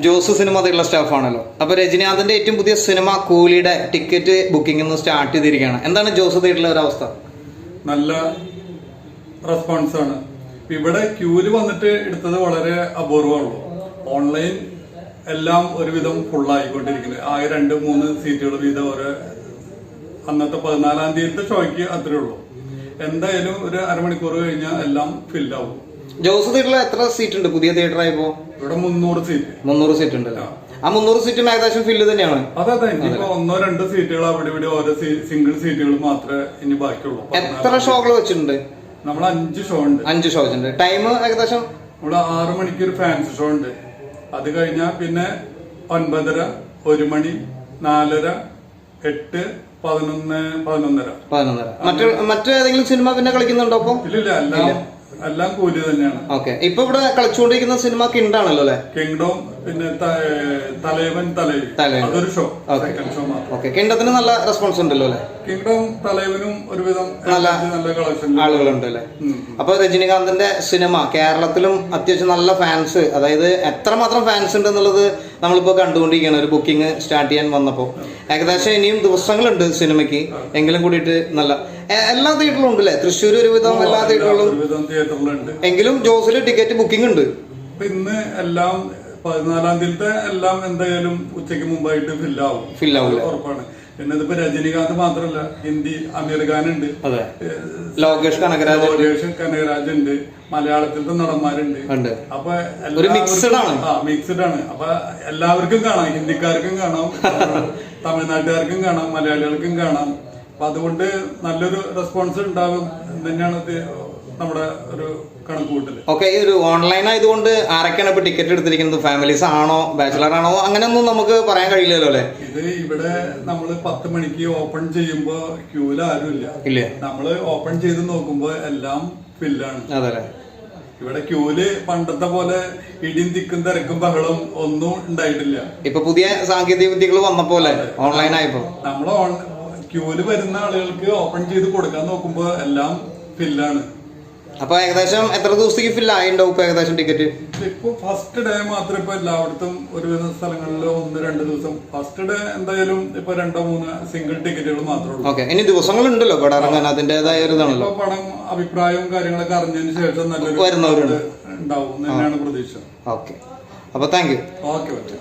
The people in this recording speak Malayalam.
ജോസ് സിനിമ അതിലുള്ള സ്റ്റാഫാണല്ലോ അപ്പൊ രജനീകാന്തിന്റെ ഏറ്റവും പുതിയ സിനിമ കൂലിയുടെ ടിക്കറ്റ് ബുക്കിംഗ് ഒന്ന് സ്റ്റാർട്ട് ചെയ്തിരിക്കുകയാണ്. എന്താണ് ജോസ് ഒരു അവസ്ഥ? നല്ല റെസ്പോൺസ് ആണ്. ഇവിടെ ക്യൂൽ വന്നിട്ട് എടുത്തത് വളരെ അപൂർവമുള്ളൂ ഓൺലൈൻ എല്ലാം ഒരുവിധം ഫുള്ളായിക്കൊണ്ടിരിക്കുന്നത് ആ രണ്ട് മൂന്ന് സീറ്റുകൾ വീതം ഒരു അന്നത്തെ പതിനാലാം തീയതിത്തെ ഷോയ്ക്ക് അത്രേ ഉള്ളൂ. എന്തായാലും ഒരു അരമണിക്കൂർ കഴിഞ്ഞാൽ എല്ലാം ഫില്ലാവും ജോസ് തിയേറ്ററിൽ എത്ര സീറ്റ് ഉണ്ട്? പുതിയ തിയേറ്റർ ആയപ്പോ? ഇവിടെ മുന്നൂറ് സീറ്റ് മുന്നൂറ് സീറ്റ് ഉണ്ടല്ലോ? ആ. മുന്നൂറ് സീറ്റും ഏകദേശം ഫില്ല് തന്നെയാണ്. അതെ അതെ. ഇനിയിപ്പോ ഒന്നോ രണ്ടോ സീറ്റുകൾ അവിടെ ഇവിടെ ഓരോ സിംഗിൾ സീറ്റുകൾ മാത്രമേ ഇനി ബാക്കിയുള്ളൂ. എത്ര ഷോകൾ വെച്ചിട്ടുണ്ട്? നമ്മൾ അഞ്ച് ഷോ ഉണ്ട്. അഞ്ച് ഷോ ഉണ്ട് ടൈം ഏകദേശം? ഇവിടെ ആറ് മണിക്ക് ഒരു ഫാൻസി ഷോ ഉണ്ട്. അത് കഴിഞ്ഞാൽ പിന്നെ ഒൻപതര ഒരു മണി നാലര എട്ട് പതിനൊന്ന് പതിനൊന്നര. പതിനൊന്നര. മറ്റു മറ്റേതെങ്കിലും സിനിമ പിന്നെ കളിക്കുന്നുണ്ടോ ഇല്ല ഇല്ലില്ല എല്ലാം എല്ലാം കൂലി തന്നെയാണ്. ഓക്കെ. ഇപ്പൊ ഇവിടെ കളിച്ചുകൊണ്ടിരിക്കുന്ന സിനിമ കിണ്ടാണല്ലോ അല്ലെ? കിങ്ഡോം പിന്നെ തലേവൻ തലേ അതൊരു ഷോ സെക്കൻഡ് ഷോ മാത്രം. കിങ്ഡത്തിന് നല്ല റെസ്പോൺസ് ഉണ്ടല്ലോ അല്ലെ? കിങ്ഡം തലേവനും ഒരുവിധം നല്ല- നല്ല കളക്ഷൻ ആളുകളുണ്ട് അല്ലെ? അപ്പൊ രജനീകാന്തിന്റെ സിനിമ കേരളത്തിലും അത്യാവശ്യം നല്ല ഫാൻസ് അതായത് എത്രമാത്രം ഫാൻസ് ഉണ്ട് എന്നുള്ളത് നമ്മളിപ്പോ കണ്ടുകൊണ്ടിരിക്കുകയാണ്. ഒരു ബുക്കിംഗ് സ്റ്റാർട്ട് ചെയ്യാൻ വന്നപ്പോ. ഏകദേശം ഇനിയും ദിവസങ്ങളുണ്ട് സിനിമയ്ക്ക്. എങ്കിലും കൂടിയിട്ട് നല്ല എല്ലാ തിയേറ്ററിലും ഉണ്ട് അല്ലേ? തൃശ്ശൂർ ഒരുവിധം എല്ലാ തിയേറ്ററിലും എങ്കിലും ജോസിൽ ടിക്കറ്റ് ബുക്കിംഗ് ഉണ്ട്. ഇന്ന് എല്ലാം പതിനാലാം തീയതി എല്ലാം എന്തായാലും ഉച്ചയ്ക്ക് മുമ്പായിട്ട് ഫില്ലാവും ഫില്ലാവും ഉറപ്പാണ്. പിന്നെ ഇതിപ്പോ രജനീകാന്ത് മാത്രല്ല ഹിന്ദി അമീർ ഖാൻ ഉണ്ട് ലോകേഷ് കനകരാജ് ലോകേഷ് കനകരാജ് ഉണ്ട്. മലയാളത്തിലത്തെ നടന്മാരുണ്ട്. അപ്പൊ മിക്സഡ് ആണ്. ആ മിക്സ്ഡ് ആണ്. അപ്പൊ എല്ലാവർക്കും കാണാം. ഹിന്ദിക്കാർക്കും കാണാം. തമിഴ്നാട്ടുകാർക്കും കാണാം. മലയാളികൾക്കും കാണാം. അപ്പൊ അതുകൊണ്ട് നല്ലൊരു റെസ്പോൺസ് ഉണ്ടാകും തന്നെയാണ് നമ്മുടെ ഒരു കണക്കുകൂട്ടൽ. ഓക്കെ ഈ ഒരു ഓൺലൈൻ ആയതുകൊണ്ട് ആരൊക്കെയാണ് ഇപ്പൊ ടിക്കറ്റ് എടുത്തിരിക്കുന്നത്? ഫാമിലീസ് ആണോ ബാച്ചിലർ ആണോ? അങ്ങനെയൊന്നും നമുക്ക് പറയാൻ കഴിയില്ലല്ലോ അല്ലെ? ഇത് ഇവിടെ നമ്മൾ പത്ത് മണിക്ക് ഓപ്പൺ ചെയ്യുമ്പോ ക്യൂല ആരും ഇല്ല. നമ്മൾ ഓപ്പൺ ചെയ്ത് നോക്കുമ്പോ എല്ലാം ഫില്ലാണ് അതെ ഇവിടെ ക്യൂൽ പണ്ടത്തെ പോലെ ഇടിയും തിക്കും തിരക്കും ബഹളം ഒന്നും ഉണ്ടായിട്ടില്ല. ഇപ്പൊ പുതിയ സാങ്കേതിക വിദ്യകൾ വന്നപ്പോ ഓൺലൈൻ ആയപ്പോ. നമ്മൾ ക്യൂൽ വരുന്ന ആളുകൾക്ക് ഓപ്പൺ ചെയ്ത് കൊടുക്കാൻ നോക്കുമ്പോ എല്ലാം ഫില്ലാണ് അപ്പൊ ഏകദേശം എത്ര ദിവസത്തേക്ക് ഫിൽ ആയിണ്ടാവും ഇപ്പൊ ഏകദേശം ടിക്കറ്റ് ഇപ്പൊ ഫസ്റ്റ് ഡേ മാത്രം ഇപ്പൊ എല്ലായിടത്തും ഒരുവിധ സ്ഥലങ്ങളിൽ ഒന്ന് രണ്ട് ദിവസം. ഫസ്റ്റ് ഡേ എന്തായാലും ഇപ്പൊ രണ്ടോ മൂന്നോ സിംഗിൾ ടിക്കറ്റുകൾ മാത്രമേ ഉള്ളൂ. ഓക്കെ ഇനി ദിവസങ്ങളുണ്ടല്ലോ പടം ഇറങ്ങാൻ. അതിന്റേതായ ഒരു ഇതാണല്ലോ. ഇപ്പൊ പണം അഭിപ്രായവും കാര്യങ്ങളൊക്കെ അറിഞ്ഞതിന് ശേഷം നല്ലൊരു വരുന്നവരുണ്ട്. ഉണ്ടാവും എന്നാണ് പ്രതീക്ഷ. ഓക്കെ അപ്പൊ താങ്ക് യു ഓക്കെ ഓക്കെ